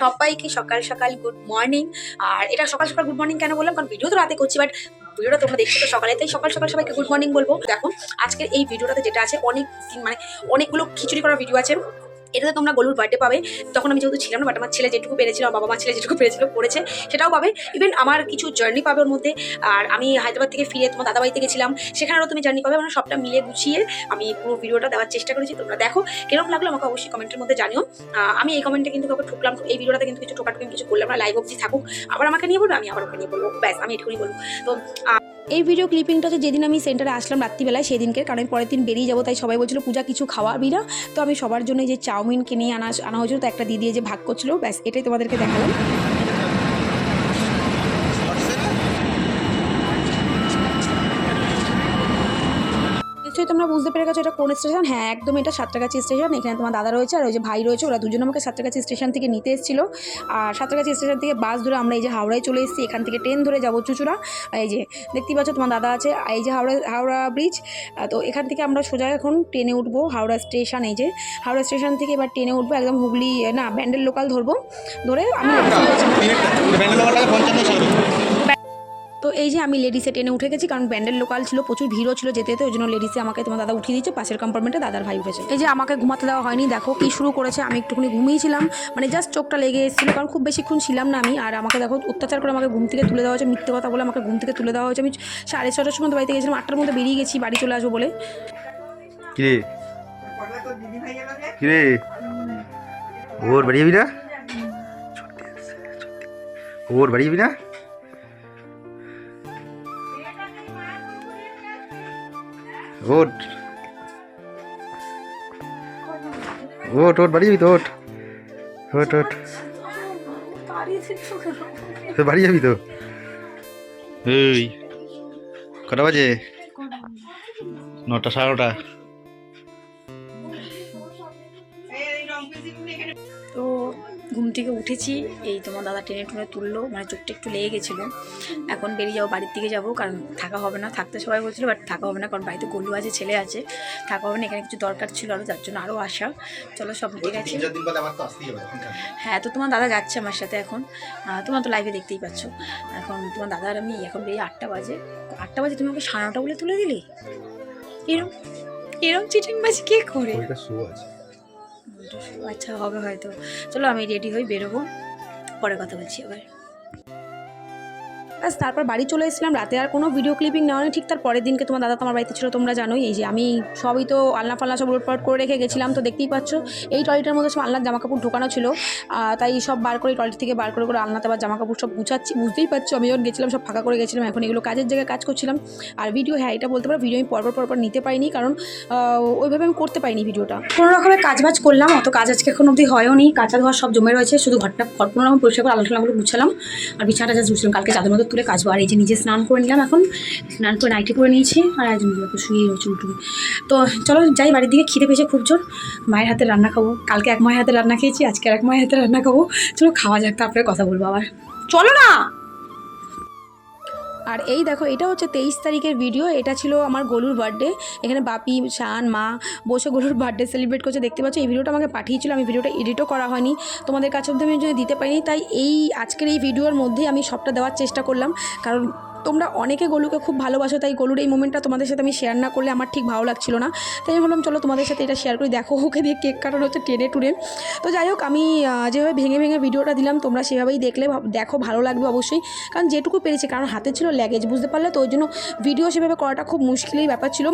সবাইকে সকাল সকাল গুড মর্নিং আর এটা সকাল সকাল গুড মর্নিং কেন বললাম? কারণ ভিডিও তো রাতে করছি বাট ভিডিওটা তোমরা দেখছ তো সকালে, তাই সকাল সকাল সবাইকে গুড মর্নিং বলব। দেখো, আজকের এই ভিডিওটাতে যেটা আছে, অনেক মানে অনেকগুলো খিচুড়ি করার ভিডিও আছে। এটাতে তোমরা গলুর বার্থডে পাবে। তখন আমি যেহেতু ছিলাম না বাট আমার ছেলে যেটুকু পেরেছিল বাবা মা ছেলে যেটুকু পেরেছিল, পড়েছে, সেটাও পাবে। ইভেন আমার কিছু জার্নি পাবে ওর মধ্যে। আর আমি হায়দ্রাবাদ থেকে ফিরে তোমার দাদাবাড়িতে গেছিলাম সেখানেও তুমি জার্নি পাবে। মানে সবটা মিলে গুছিয়ে আমি পুরো ভিডিওটা দেওয়ার চেষ্টা করেছি, তোমরা দেখো। কীরকম লাগল আমাকে অবশ্যই কমেন্টের মধ্যে জানিও। আমি এই কমেন্টে কিন্তু কাউকে ঠুকলাম, এই ভিডিওটাতে কিন্তু কিছু ঠোকাটুকি কিছু করলাম না লাইভ অবধি থাকুক। আবার আমাকে নিয়ে বলব, আমি আবার ওকে নিয়ে বলব। ব্যাস, আমি এটুকুনি বলব। তো এই ভিডিও ক্লিপিংটা হচ্ছে যেদিন আমি সেন্টারে আসলাম রাত্রিবেলায়, সেদিনকে, কারণ পরের দিন বেরিয়ে যাব, তাই সবাই বলছিল, পূজা, কিছু খাওয়াবি না? তো আমি সবার জন্য যে চাউমিন কিনে আনা আনা হয়েছিল, তো একটা দিদি যে ভাগ করছিল, ব্যাস, এটাই তোমাদেরকে দেখালাম। তোমরা বুঝতে পেরে গেছো এটা কোন স্টেশন? হ্যাঁ একদম এটা সাতটাগাছি স্টেশন। এখানে তোমার দাদা রয়েছে আর ওই যে ভাই রয়েছে ওরা দুজন আমাকে সাতটাগাছি স্টেশন থেকে নিতে এসেছিল। আর সাতটাগাছি স্টেশন থেকে বাস ধরে আমরা এই যে হাওড়ায় চলে এসেছি। এখান থেকে ট্রেন ধরে যাব চুচুড়া। এই যে দেখতেই পাচ্ছ তোমার দাদা আছে। এই যে হাওড়া হাওড়া ব্রিজ তো এখান থেকে আমরা সোজা এখন ট্রেনে উঠবো হাওড়া স্টেশন এই যে। হাওড়া স্টেশন থেকে এবার ট্রেনে উঠবো একদম হুগলি না ব্যান্ডেল লোকাল ধরবো। ধরে আমি এই যে আমি লেডিসে টেনে উঠে গেছি, কারণ ব্যান্ডেল লোকাল ছিল, প্রচুর ভিড়ও ছিল যেতে যেতে ওই জন্য লেডিসে আমাকে তোমার দাদা উঠিয়ে দিচ্ছে পাশের কম্পার্টমেন্টে দাদার ভাই উঠেছে। এই যে আমাকে ঘুমাতে দেওয়া হয়নি, দেখো কি শুরু করেছে, আমি একটুখানি ঘুমিয়েছিলাম মানে জাস্ট চোখটা লেগে এসেছিল, কারণ খুব বেশিক্ষণ ছিলাম না আমি, আর আমাকে দেখো অত্যাচার করে আমাকে ঘুম থেকে তুলে দেওয়া হয়েছে, মিথ্যে কথা বলে আমাকে ঘুম থেকে তুলে দেওয়া হয়েছে, আমি সাড়ে ছটার সময় বাড়িতে গেছিলাম, আটটার মধ্যে বেরিয়ে গেছি, বাড়ি চলে আসব বলে। ওর বাড়ি যাবি না? ওর বাড়ি যাবি না? ওট ওট ওট বাড়ি যাবি তো ওট ওট ওট তো বাড়ি যাবি তো? এই কটা বাজে? নটা সাড়ে নটা। তো ঘুম থেকে উঠেছি এই তোমার দাদা টেনে টুনে তুললো মানে চোখটা একটু লেগে গেছিল। এখন বেরিয়ে যাব বাড়ির দিকে যাব কারণ থাকা হবে না থাকতে সবাই বলছিলো বাট থাকা হবে না কারণ বাড়িতে গলু আছে ছেলে আছে। থাকা হবে না এখানে কিছু দরকার ছিল আরও যার জন্য আরও আসা চলো সব ঠিক আছে হ্যাঁ তো তোমার দাদা যাচ্ছে আমার সাথে এখন। তোমার তো লাইভে দেখতেই পাচ্ছ। এখন তোমার দাদা আর আমি এখন বেরিয়ে আটটা বাজে। আটটা বাজে তুমি ওকে সাড়ে নটা বলে তুলে দিলি? এরম এরম চিটিং বাজি কে করে? আচ্ছা হবে হয়তো। চলো আমি রেডি হই বেরোবো। পরে কথা বলছি আবার। ব্যাস, তারপর বাড়ি চলে এসেছিলাম। রাতে আর কোনো ভিডিও ক্লিপিং নেওয়া ঠিক তার পরের দিনকে তোমার দাদা তোমার বাড়িতে ছিল, তোমরা জানোই। এই যে আমি সবই তো আলনা ফালনা সব উলটপালট করে রেখে গেছিলাম, তো দেখতেই পাচ্ছ, এই টয়লেটের মধ্যে সব আলনার জামা কাপড় ঢোকানো ছিল। তাই সব বার করে টয়লেট থেকে বার করে করে আলনাতে আবার জামা কাপড় সব গুছাচ্ছি। বুঝতেই পারছ আমি যখন গেছিলাম, সব ফাঁকা করে গেছিলাম। এখন এগুলো কাজের জায়গায় কাজ করছিলাম। আর ভিডিও হ্যাঁ এটা বলতে পারো ভিডিও আমি পরপর পরপর নিতে পারিনি, কারণ ওইভাবে আমি করতে পারিনি ভিডিওটা কোনো রকমের কাজ বাজ করলাম, অত কাজ আজকে এখন অবধি হয়ও নি। কাঁচা ধোয়া সব জমে রয়েছে, শুধু ঘরটা, ঘর কোনো রকম পরিষ্কার করে আলোচনাগুলো গুছালাম। আর বিছানাটা যা গুছলাম কালকে চাঁদের মতো তুলে কাচবো আর এই যে নিজে স্নান করে নিলাম এখন, স্নান করে নাইটি করে নিয়েছি, আর একজন নিজেকে শুয়ে রয়েছে উঠবে তো চলো যাই, বাড়ির দিকে খিদে পেয়েছে খুব জোর, মায়ের হাতে রান্না খাব, কালকে এক মায়ের হাতে রান্না খেয়েছি, আজকে আর এক মায়ের হাতে রান্না খাব, চলো খাওয়া যাক, তারপরে কথা বলব আবার। চলো না! আর এই দেখো, এটা হচ্ছে তেইশ তারিখের ভিডিও এটা ছিল আমার গলুর বার্থডে এখানে বাপি, শান, মা বসে গলুর বার্থডে সেলিব্রেট করছে, দেখতে পাচ্ছ? এই ভিডিওটা আমাকে পাঠিয়েছিল, আমি ভিডিওটা এডিটও করা হয়নি। তোমাদের কাছে অব্দি আমি যদি দিতে পারিনি তাই এই আজকের এই ভিডিওর মধ্যেই আমি সবটা দেওয়ার চেষ্টা করলাম। কারণ তোমরা অনেকে গোলুকে খুব ভালোবাসো, তাই গোলুর এই মোমেন্টটা তোমাদের সাথে আমি শেয়ার না করলে আমার ঠিক ভালো লাগছিল না। তাই আমি বললাম চলো তোমাদের সাথে এটা শেয়ার করি, দেখো ওকে দিয়ে কেক কাটানো হচ্ছে টেনে টুনে তো যাই হোক, আমি যেভাবে ভেঙে ভেঙে ভিডিওটা দিলাম, তোমরা সেভাবেই দেখলে দেখো ভালো লাগবে অবশ্যই। কারণ যেটুকু পেরেছি, কারণ হাতে ছিল ল্যাগেজ বুঝতে পারলে তো? ওই জন্য ভিডিও সেভাবে করাটা খুব মুশকিলের ব্যাপার ছিল।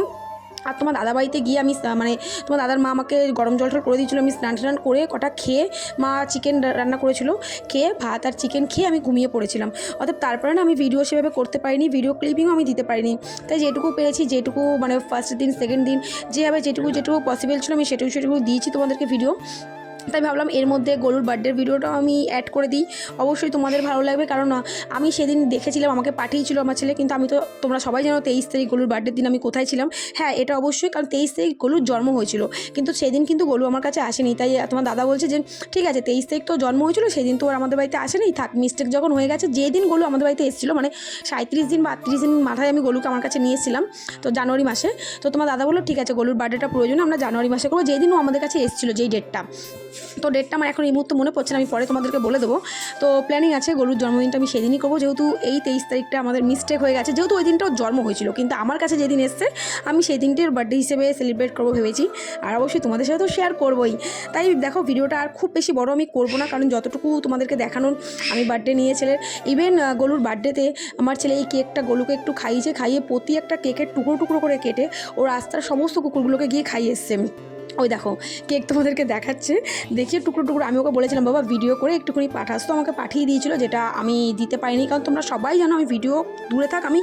আর তোমার দাদা বাড়িতে গিয়ে আমি মানে তোমার দাদার মা আমাকে গরম জল টল করে দিয়েছিলো, আমি স্নান টান করে কটা খেয়ে মা চিকেন রান্না করেছিল, খেয়ে ভাত আর চিকেন খেয়ে আমি ঘুমিয়ে পড়েছিলাম। অর্থাৎ তারপরে না আমি ভিডিও সেভাবে করতে পারিনি ভিডিও ক্লিপিংও আমি দিতে পারিনি। তাই যেটুকু পেরেছি, যেটুকু মানে ফার্স্ট দিন সেকেন্ড দিন, যেভাবে যেটুকু যেটুকু পসিবল ছিল আমি সেটুকু সেটুকু দিয়েছি তোমাদেরকে ভিডিও তাই ভাবলাম এর মধ্যে গরুর বার্থডের ভিডিওটাও আমি অ্যাড করে দিই। অবশ্যই তোমাদের ভালো লাগবে কারণ আমি সেদিন দেখেছিলাম, আমাকে পাঠিয়েছিল আমার ছেলে, কিন্তু আমি তো, তোমরা সবাই জানো তেইশ তারিখ গলুর বার্থডের দিন আমি কোথায় ছিলাম। হ্যাঁ এটা অবশ্যই কারণ তেইশ তারিখ গলুর জন্ম হয়েছিল। কিন্তু সেদিন কিন্তু গলু আমার কাছে আসেনি। তাই তোমার দাদা বলছে যে, ঠিক আছে, তেইশ তারিখ তো জন্ম হয়েছিল, সেদিন তো আর আমাদের বাড়িতে আসেনি। থাক মিস্টেক যখন হয়ে গেছে, যেদিন গলু আমাদের বাড়িতে এসেছিল মানে সাঁত্রিশ দিন বা দিন মাথায় আমি গলুকে আমার কাছে নিয়ে এসেছিলাম, তো জানুয়ারি মাসে। তো তোমার দাদা বলল, ঠিক আছে গলুর বার্থডেটা প্রয়োজন আমরা জানুয়ারি মাসে করব। যেদিন ও আমাদের কাছে এসেছিল, যেই ডেটটা তো ডেটটা আমার এখন এই মুহূর্তে মনে পড়ছে না, আমি পরে তোমাদেরকে বলে দেবো। তো প্ল্যানিং আছে, গরুর জন্মদিনটা আমি সেদিনই করব। যেহেতু এই তেইশ তারিখটা আমাদের মিস্টেক হয়ে গেছে, যেহেতু ওই দিনটাও জন্ম হয়েছিল, কিন্তু আমার কাছে যেদিন এসছে, আমি সেই দিনটির বার্থডে হিসেবে সেলিব্রেট করব ভেবেছি। আর অবশ্যই তোমাদের সাথে তো শেয়ার করবোই। তাই দেখো ভিডিওটা আর খুব বেশি বড় আমি করব না, কারণ যতটুকু তোমাদেরকে দেখানোর, আমি বার্থডে নিয়ে ছেলের ইভেন গলুর বার্থডেতে আমার ছেলে এই কেকটা গলুকে একটু খাইয়েছে, খাইয়ে প্রতি একটা কেকের টুকরো টুকরো করে কেটে ও রাস্তার সমস্ত কুকুরগুলোকে গিয়ে খাইয়ে এসছে ওই দেখো, কেক তোমাদেরকে দেখাচ্ছে। দেখিয়ে টুকরো টুকরো, আমি ওকে বলেছিলাম, বাবা ভিডিও করে একটুখানি পাঠাস। তো আমাকে পাঠিয়ে দিয়েছিল, যেটা আমি দিতে পারিনি, কারণ তোমরা সবাই জানো আমি ভিডিও দূরে থাক, আমি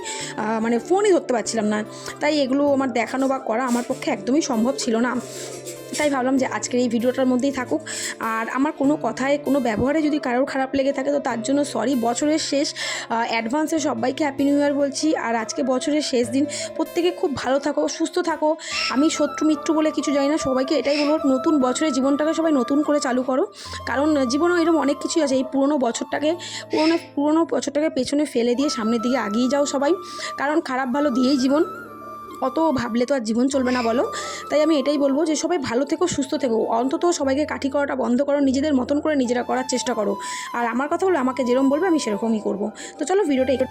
মানে ফোনই ধরতে পারছিলাম না। তাই এগুলো আমার দেখানো বা করা আমার পক্ষে একদমই সম্ভব ছিল না। তাই ভাবলাম যে আজকের এই ভিডিওটার মধ্যেই থাকুক। আর আমার কোনো কথায়, কোনো ব্যবহারে যদি কারোর খারাপ লেগে থাকে, তো তার জন্য সরি বছরের শেষ অ্যাডভান্সে সবাইকে হ্যাপি নিউ ইয়ার বলছি। আর আজকে বছরের শেষ দিন, প্রত্যেকে খুব ভালো থাকো, সুস্থ থাকো। আমি শত্রু মিত্র বলে কিছু জানি না, সবাইকে এটাই বলব, নতুন বছরের জীবনটাকে সবাই নতুন করে চালু করো। কারণ জীবনেও এরকম অনেক কিছুই আছে, এই পুরনো বছরটাকে, পুরনো পুরনো বছরটাকে পেছনে ফেলে দিয়ে সামনের দিকে আগিয়ে যাও সবাই। কারণ খারাপ ভালো দিয়েই জীবন, অত ভাবলে তো আর জীবন চলবে না বলো। তাই আমি এটাই বলব যে সবাই ভালো থেকো, সুস্থ থেকো। অন্তত সবাইকে কাঠি করাটা বন্ধ করো, নিজেদের মতন করে নিজেরা করার চেষ্টা করো। আর আমার কথা হলো আমাকে যেরকম বলবে আমি সেরকমই করব। তো চলো, ভিডিওটা